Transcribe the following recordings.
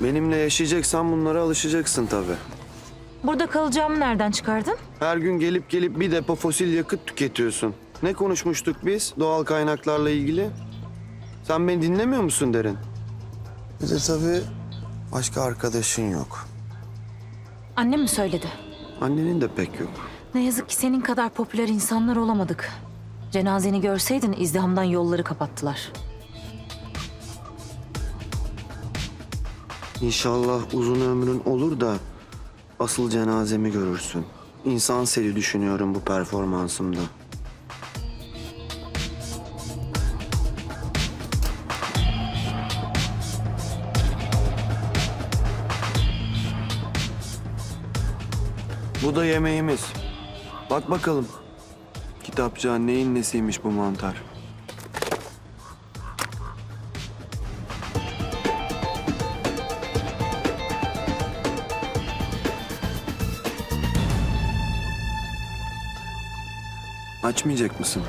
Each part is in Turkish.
Benimle yaşayacaksan bunlara alışacaksın tabii. Burada kalacağımı nereden çıkardın? Her gün gelip gelip bir depo fosil yakıt tüketiyorsun. Ne konuşmuştuk biz doğal kaynaklarla ilgili? Sen beni dinlemiyor musun derin? Bir de tabii başka arkadaşın yok. Annem mi söyledi? Annenin de pek yok. Ne yazık ki senin kadar popüler insanlar olamadık. Cenazeni görseydin izdihamdan yolları kapattılar. İnşallah uzun ömrün olur da asıl cenazemi görürsün. İnsan seri düşünüyorum bu performansımda. Bu da yemeğimiz. Bak bakalım. Kitapçı neyin nesiymiş bu mantar? Açmayacak mısın?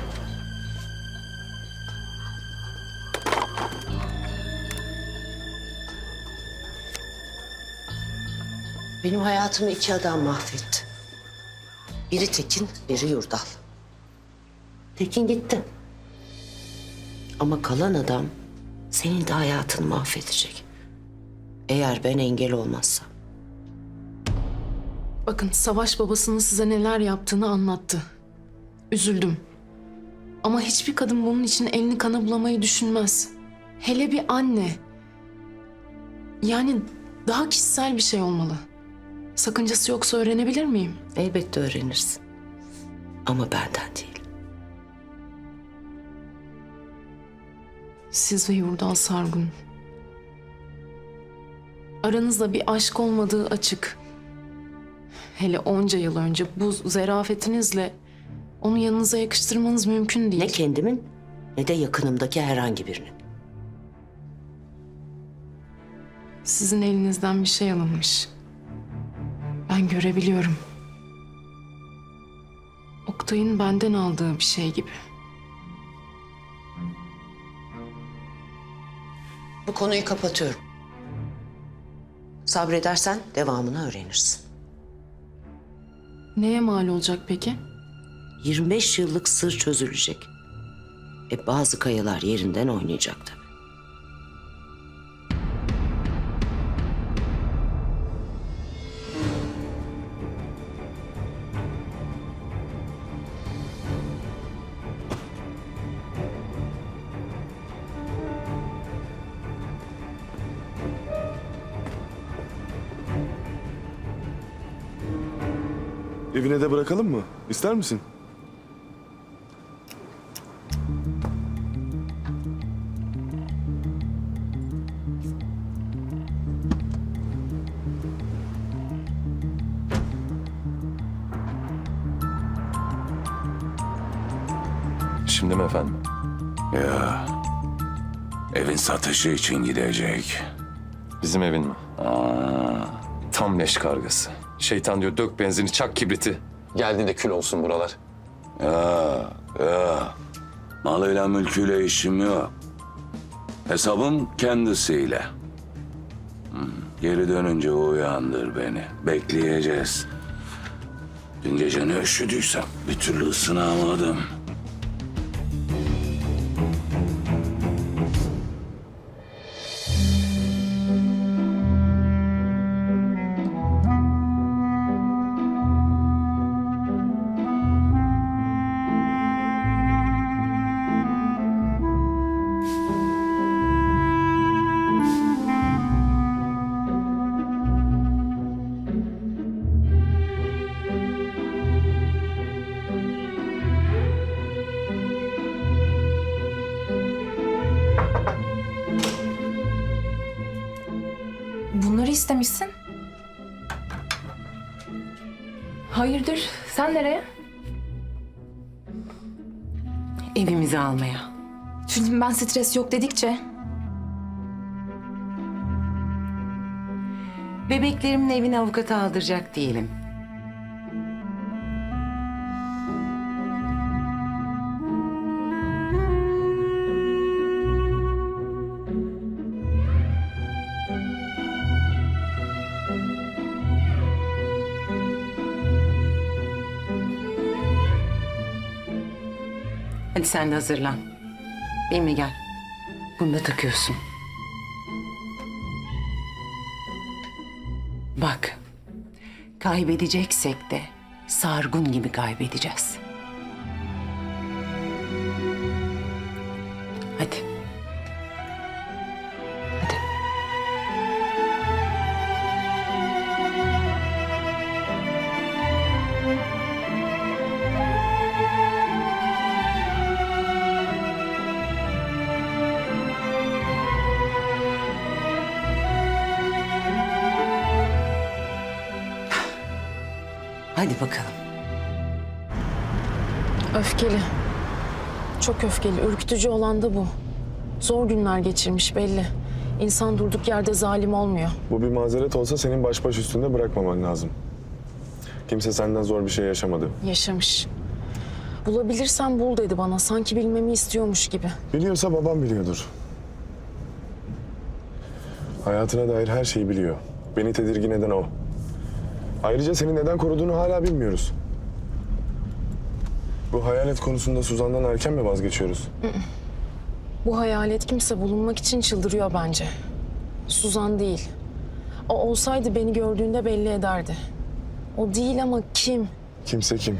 Benim hayatımı iki adam mahvetti. Biri Tekin, biri Yurdal. Tekin gitti. Ama kalan adam senin de hayatını mahvedecek. Eğer ben engel olmazsam. Bakın Savaş babasının size neler yaptığını anlattı. Üzüldüm. Ama hiçbir kadın bunun için elini kana bulamayı düşünmez. Hele bir anne. Yani daha kişisel bir şey olmalı. Sakıncası yoksa öğrenebilir miyim? Elbette öğrenirsin. Ama benden değil. Siz ve Yurdal Sargun. Aranızda bir aşk olmadığı açık. Hele onca yıl önce bu zerafetinizle onu yanınıza yakıştırmanız mümkün değil. Ne kendimin ne de yakınımdaki herhangi birinin. Sizin elinizden bir şey alınmış. Ben görebiliyorum. Oktay'ın benden aldığı bir şey gibi. Bu konuyu kapatıyorum. Sabredersen devamını öğrenirsin. Neye mal olacak peki? 25 yıllık sır çözülecek. E bazı kayalar yerinden oynayacak tabii. Evine de bırakalım mı? İster misin? Şimdi mi efendim? Ya evin satışı için gidecek. Bizim evin mi? Tam leş kargası. Şeytan diyor dök benzini çak kibriti. Geldiğinde kül olsun buralar. Ya ya malıyla mülküyle işim yok. Hesabım kendisiyle. Hmm, Geri dönünce uyandır beni. Bekleyeceğiz. Dün gece ne üşüdüysem bir türlü ısınamadım. İstemişsin. Hayırdır? Sen nereye? Evimizi almaya. Çünkü ben stres yok dedikçe Bebeklerimin evine avukata aldıracak değilim. Hadi sen de hazırlan. Benimle gel. Bunu da takıyorsun. Bak. Kaybedeceksek de sargun gibi kaybedeceğiz. Hadi bakalım. Öfkeli. Çok öfkeli. Ürkütücü olan da bu. Zor günler geçirmiş belli. İnsan durduk yerde zalim olmuyor. Bu bir mazeret olsa senin baş baş üstünde bırakmaman lazım. Kimse senden zor bir şey yaşamadı. Yaşamış. Bulabilirsen bul dedi bana. Sanki bilmemi istiyormuş gibi. Biliyorsa babam biliyordur. Hayatına dair her şeyi biliyor. Beni tedirgin eden o. Ayrıca seni neden koruduğunu hala bilmiyoruz. Bu hayalet konusunda Suzan'dan erken mi vazgeçiyoruz? Bu hayalet kimse bulunmak için çıldırıyor bence. Suzan değil. O olsaydı beni gördüğünde belli ederdi. O değil ama kim? Kimse kim?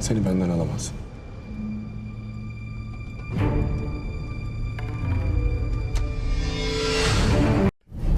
Seni benden alamaz.